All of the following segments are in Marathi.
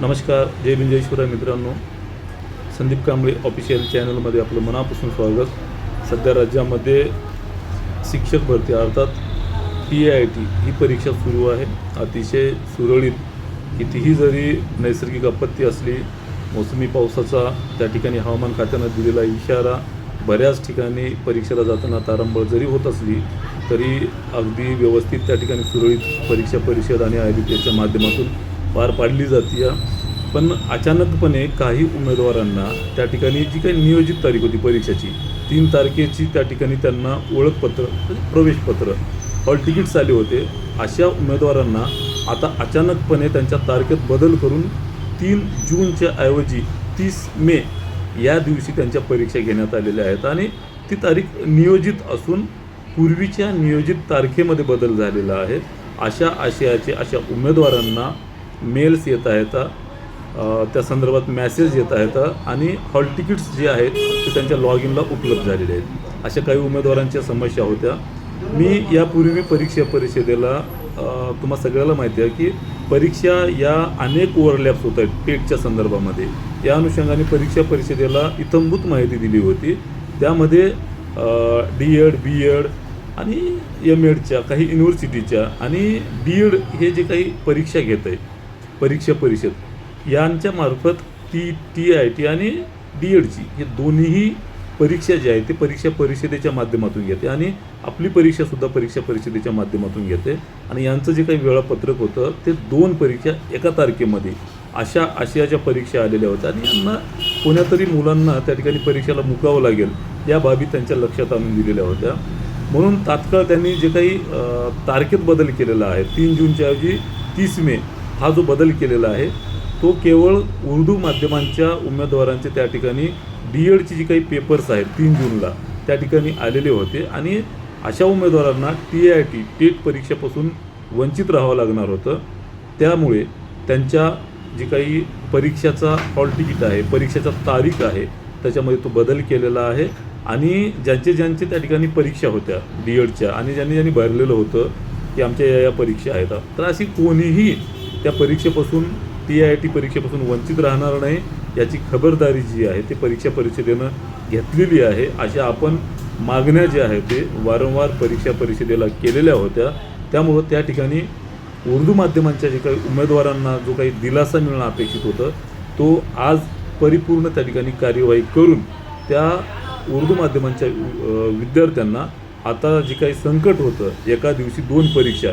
नमस्कार जय भीम मित्रांनो. संदीप कांबळे ऑफिशियल चॅनलमध्ये आपलं मनापासून स्वागत. सध्या राज्यामध्ये शिक्षक भरती अर्थात पी आय टी ही परीक्षा सुरू आहे. अतिशय सुरळीत. कितीही जरी नैसर्गिक आपत्ती असली मोसमी पावसाचा त्या ठिकाणी हवामान खात्यानं दिलेला इशारा बऱ्याच ठिकाणी परीक्षेला जाताना तारंबळ जरी होत असली तरी अगदी व्यवस्थित त्या ठिकाणी सुरळीत परीक्षा परिषद आणि आयोजितेच्या माध्यमातून पार पाडली जाते पण अचानकपणे काही उमेदवारांना त्या ठिकाणी जी काही नियोजित तारीख होती परीक्षेची तीन तारखेची त्या ठिकाणी त्यांना ओळखपत्र म्हणजे प्रवेशपत्र हॉल तिकीट्स आले होते. अशा उमेदवारांना आता अचानकपणे त्यांच्या तारखेत बदल करून तीन जूनच्या ऐवजी तीस मे या दिवशी त्यांच्या परीक्षा घेण्यात आलेल्या आहेत. आणि ती तारीख नियोजित असून पूर्वीच्या नियोजित तारखेमध्ये बदल झालेला आहे. अशा आशयाचे अशा उमेदवारांना मेल्स येत आहेत त्या संदर्भात मॅसेज येत आहेत आणि हॉल तिकीट्स जे आहेत ते त्यांच्या लॉग इनला उपलब्ध झालेले आहेत. अशा काही उमेदवारांच्या समस्या होत्या. मी यापूर्वी परीक्षा परिषदेला तुम्हाला तुम्हा सगळ्याला माहिती आहे की परीक्षा या अनेक ओव्हरलॅप्स होत आहेत टेटच्या संदर्भामध्ये. या अनुषंगाने परीक्षा परिषदेला इतंभूत माहिती दिली होती. त्यामध्ये डी एड बी एड आणि एम एडच्या काही युनिव्हर्सिटीच्या आणि बी एड हे जे काही परीक्षा घेत आहे परीक्षा परिषद. यांच्या मार्फत टी टी आय टी आणि डी एडची हे दोन्हीही परीक्षा जी आहे ती परीक्षा परिषदेच्या माध्यमातून घेते आणि आपली परीक्षासुद्धा परीक्षा परिषदेच्या माध्यमातून घेते. आणि यांचं जे काही वेळापत्रक होतं ते दोन परीक्षा एका तारखेमध्ये अशा आशियाच्या परीक्षा आलेल्या होत्या आणि यांना कोण्यातरी मुलांना त्या ठिकाणी परीक्षेला मुकावं लागेल या बाबी त्यांच्या लक्षात आणून दिलेल्या होत्या. म्हणून तात्काळ त्यांनी जे काही तारखेत बदल केलेला आहे तीन जूनच्या ऐवजी तीस मे हा जो बदल केलेला आहे तो केवळ उर्दू माध्यमांच्या उमेदवारांचे त्या ठिकाणी डी एडचे जी काही पेपर्स आहेत तीन जूनला त्या ठिकाणी आलेले होते आणि अशा उमेदवारांना टी आय टी टेट परीक्षेपासून वंचित राहावं लागणार होतं. त्यामुळे त्यांच्या जी काही परीक्षेचा हॉल तिकीट आहे परीक्षेचा तारीख आहे त्याच्यामध्ये तो बदल केलेला आहे आणि ज्यांचे ज्यांचे त्या ठिकाणी परीक्षा होत्या डी एडच्या आणि ज्यांनी ज्यांनी भरलेलं होतं की आमच्या या या परीक्षा आहेत. तर अशी कोणीही त्या परीक्षेपासून टी आय टी परीक्षेपासून वंचित राहणार नाही याची खबरदारी जी आहे ती परीक्षा परिषदेनं घेतलेली आहे. अशा आपण मागण्या ज्या आहेत ते वारंवार परीक्षा परिषदेला केलेल्या होत्या. त्यामुळं त्या ठिकाणी उर्दू माध्यमांच्या जे काही उमेदवारांना जो काही दिलासा मिळणं अपेक्षित होतं तो आज परिपूर्ण त्या ठिकाणी कार्यवाही करून त्या उर्दू माध्यमांच्या विद्यार्थ्यांना आता जे काही संकट होतं एका दिवशी दोन परीक्षा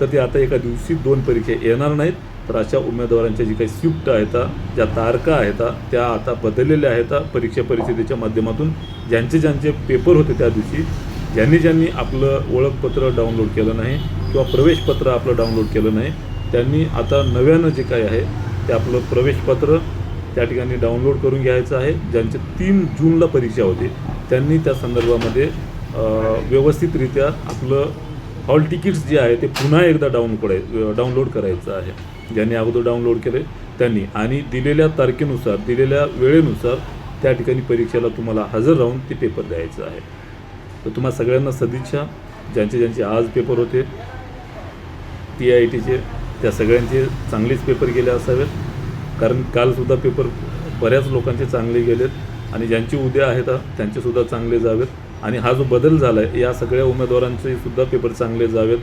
तर ते आता एका दिवशी दोन परीक्षा येणार नाहीत. तर अशा उमेदवारांच्या जी काही स्विफ्ट आहेत ज्या तारखा आहेत त्या आता बदललेल्या आहेत परीक्षा परिषदेच्या माध्यमातून. ज्यांचे ज्यांचे पेपर होते त्या दिवशी ज्यांनी ज्यांनी आपलं ओळखपत्र डाउनलोड केलं नाही किंवा प्रवेशपत्र आपलं डाउनलोड केलं नाही त्यांनी आता नव्यानं जे काय आहे ते आपलं प्रवेशपत्र त्या ठिकाणी डाउनलोड करून घ्यायचं आहे. ज्यांचे तीन जूनला परीक्षा होते त्यांनी त्या संदर्भामध्ये व्यवस्थितरित्या आपलं हॉल तिकीट्स जे आहे ते पुन्हा एकदा डाऊन कराय डाउनलोड करायचं आहे. ज्यांनी अगोदर डाउनलोड केले त्यांनी. आणि दिलेल्या तारखेनुसार दिलेल्या वेळेनुसार त्या ठिकाणी परीक्षेला तुम्हाला हजर राहून ते पेपर द्यायचं आहे. तर तुम्हा सगळ्यांना सदिच्छा. ज्यांचे ज्यांचे आज पेपर होते टी आय टीचे त्या सगळ्यांचे चांगलेच पेपर गेले असावेत. कारण कालसुद्धा पेपर बऱ्याच लोकांचे चांगले गेलेत. आणि ज्यांचे उद्या आहेत त्यांचेसुद्धा चांगले जावेत. आणि हा जो बदल झाला आहे या सगळ्या उमेदवारांचे सुद्धा पेपर चांगले जावेत.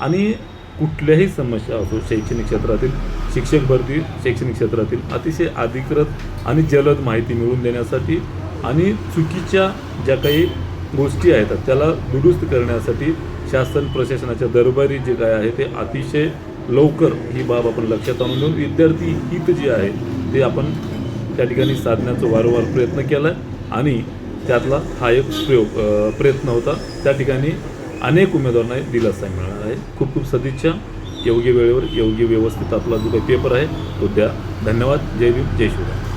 आणि कुठल्याही समस्या असो शैक्षणिक क्षेत्रातील शिक्षक भरती शैक्षणिक क्षेत्रातील अतिशय अधिकृत आणि जलद माहिती मिळवून देण्यासाठी आणि चुकीच्या ज्या काही गोष्टी आहेत त्याला दुरुस्त करण्यासाठी शासन प्रशासनाच्या दरबारी जे काय आहे ते अतिशय लवकर ही बाब आपण लक्षात आणून घेऊन विद्यार्थी हित जे आहे ते आपण त्या ठिकाणी साधण्याचा वारंवार प्रयत्न केला आहे आणि त्यातला हा एक प्रयोग प्रयत्न होता. त्या ठिकाणी अनेक उमेदवारांना दिलासा मिळणार आहे. खूप खूप सदिच्छा. योग्य वेळेवर योग्य व्यवस्थित आपला जो काही पेपर आहे तो द्या. धन्यवाद. जय भीम. जय शिवराय.